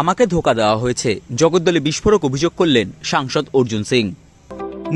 আমাকে ধোকা দেওয়া হয়েছে। জগদ্দলে বিস্ফোরক অভিযোগ করলেন সাংসদ অর্জুন সিং।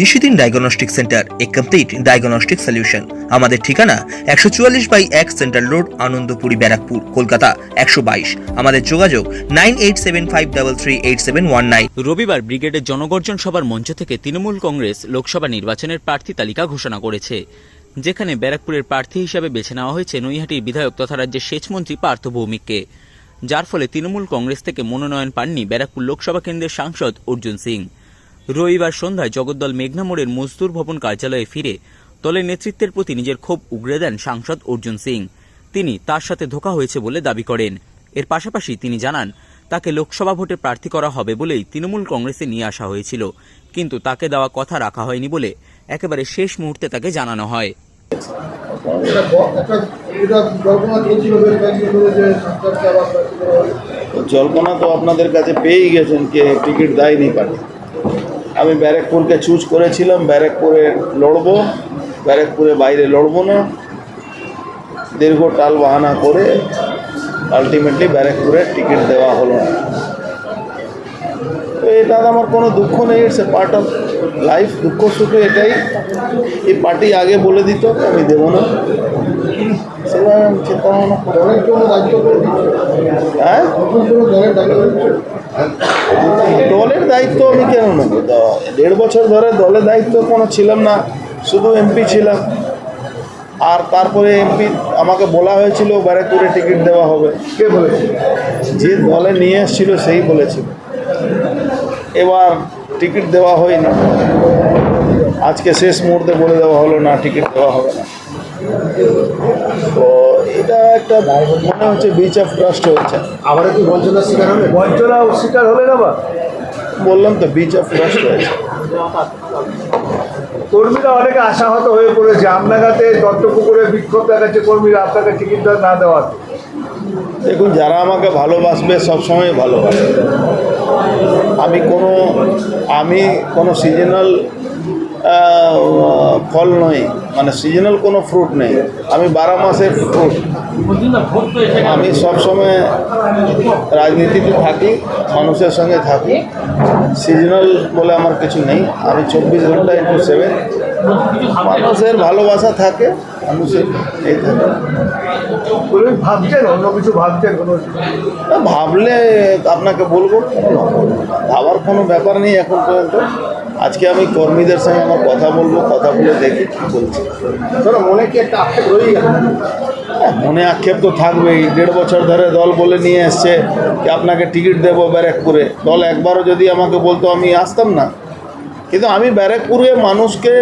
নিশিদিন ডায়াগনস্টিক সেন্টার এ কমপ্লিট ডায়াগনস্টিক সলিউশন। আমাদের ঠিকানা একশো চুয়াল্লিশ বাই এক সেন্ট্রাল রোড আনন্দপুরি ব্যারাকপুর কলকাতা একশো বাইশ। আমাদের যোগাযোগ nine eight seven five double three eight seven one nine. রবিবার ব্রিগেডের জনগর্জন সভার মঞ্চ থেকে তৃণমূল কংগ্রেস লোকসভা নির্বাচনের প্রার্থী তালিকা ঘোষণা করেছে যেখানে ব্যারাকপুরের প্রার্থী হিসাবে বেছে নেওয়া হয়েছে নৈহাটির বিধায়ক তথা রাজ্যের সেচমন্ত্রী পার্থ ভৌমিককে। যার ফলে তৃণমূল কংগ্রেস থেকে মনোনয়ন পাননি ব্যারাকপুর লোকসভা কেন্দ্রের সাংসদ অর্জুন সিং। রবিবার সন্ধ্যায় জগদ্দল মেঘনা মোড়ের মজদুর ভবন কার্যালয়ে ফিরে দলের নেতৃত্বের প্রতি নিজের ক্ষোভ উগরে দেন সাংসদ অর্জুন সিং। তিনি তার সাথে ধোকা হয়েছে বলে দাবি করেন। এর পাশাপাশি তিনি জানান, তাকে লোকসভা ভোটে প্রার্থী করা হবে বলেই তৃণমূল কংগ্রেসে নিয়ে আসা হয়েছিল। কিন্তু তাকে দেওয়া কথা রাখা হয়নি বলে একেবারে শেষ মুহূর্তে তাকে জানানো হয়। জল্পনা তো আপনাদের কাছে পেয়েই গেছেন কে টিকিট দেয়নি পার্টি। আমি ব্যারেকপুরকে চুজ করেছিলাম, ব্যারেকপুরে লড়বো, ব্যারেকপুরে বাইরে লড়ব না। দীর্ঘ টাল বাহানা করে আলটিমেটলি ব্যারেকপুরে টিকিট দেওয়া হলো না। তো এটা আমার কোনো দুঃখ নেই it's a part of life দুঃখ সুখে এটাই। এই পার্টি আগে বলে দিত আমি দেবো না। চিন্তা ভাবনা হ্যাঁ? দলের দায়িত্ব আমি কেন নেব? দেড় বছর ধরে দলের দায়িত্ব কোনো ছিলাম না শুধু এমপি ছিলাম। আর তারপরে এমপি আমাকে বলা হয়েছিল ব্যারাকপুরে টিকিট দেওয়া হবে। কে বলেছে যে দলে নিয়ে এসেছিল সেই বলেছিল। এবার টিকিট দেওয়া হয়নি। আজকে শেষ মুহূর্তে বলে দেওয়া হলো না টিকিট দেওয়া হবে না। তো এটা একটা মনে হচ্ছে বিচ অফ ট্রাস্ট হচ্ছে আবার কি বঞ্চনার শিকার হবে? বঞ্চনা শিকার হলে না বা? বললাম তো বিচ অফ ট্রাস্ট হয়েছে। কর্মীরা অনেকে আশাহত হয়ে পড়েছে। আমনাগাতে দত্তপুকুরে বিক্ষোভ দেখাচ্ছে কর্মীরা আপনাকে টিকিট না দেওয়াতে। দেখুন, যারা আমাকে ভালোবাসবে সবসময় ভালোবাসবে আমি কোনো আমি কোনো সিজনাল ফল নই মানে সিজনাল কোনো ফ্রুট নেই। আমি বারো মাসের ফ্রুট আমি সবসময় রাজনীতিতে থাকি, মানুষের সঙ্গে থাকি। সিজনাল বলে আমার কিছু নেই। আমি চব্বিশ ঘণ্টা ইন্টু সেভেন মানুষের ভালোবাসা থাকে মানুষের এই থাকে। ভাবছেন অন্য কিছু ভাবছেন কোনো? ভাবলে আপনাকে বলব ভাবার কোনো ব্যাপার নেই এখন পর্যন্ত। আজকে আমি কর্মীদের সঙ্গে আমার কথা বলব কথা বলে দেখি কী বলছি। মনে কি একটা আক্ষেপ রয়েই গেল? হ্যাঁ, মনে আক্ষেপ তো থাকবেই। দেড় বছর ধরে দল বলে নিয়ে এসছে যে আপনাকে টিকিট দেবো ব্যারাকপুরে? দল একবারও যদি আমাকে বলতো আমি আসতাম না। কিন্তু আমি ব্যারাকপুরে মানুষকে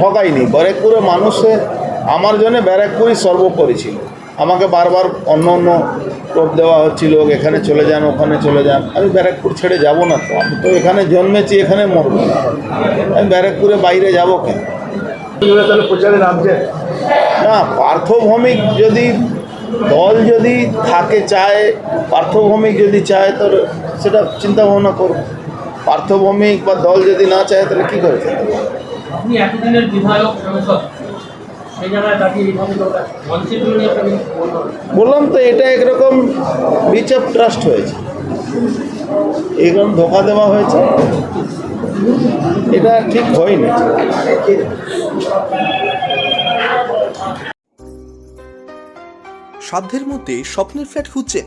ঠকাইনি ব্যারাকপুরে মানুষে আমার জন্য ব্যারাকপুরই সর্বোপরি ছিল। আমাকে বারবার অন্য অন্য টোপ দেওয়া হচ্ছিল এখানে চলে যান ওখানে চলে যান। আমি ব্যারাকপুর ছেড়ে যাব না তো। আমি তো এখানে জন্মেছি এখানে মরবো। আমি ব্যারাকপুরে বাইরে যাব কেন? না পার্থভৌমিক যদি দল যদি থাকে চায় পার্থভৌমিক যদি চায় তাহলে সেটা চিন্তা ভাবনা করব। পার্থভৌমিক বা দল যদি না চায় তাহলে কী করে? আপনি এতদিনের বিধায়ক সাংসদ বললাম তো এটা একরকম বিচ অফ ট্রাস্ট হয়েছে। এরকম ধোকা দেওয়া হয়েছে। এটা ঠিক হয়নি। সাধ্যের মধ্যে স্বপ্নের ফ্ল্যাট খুঁজছেন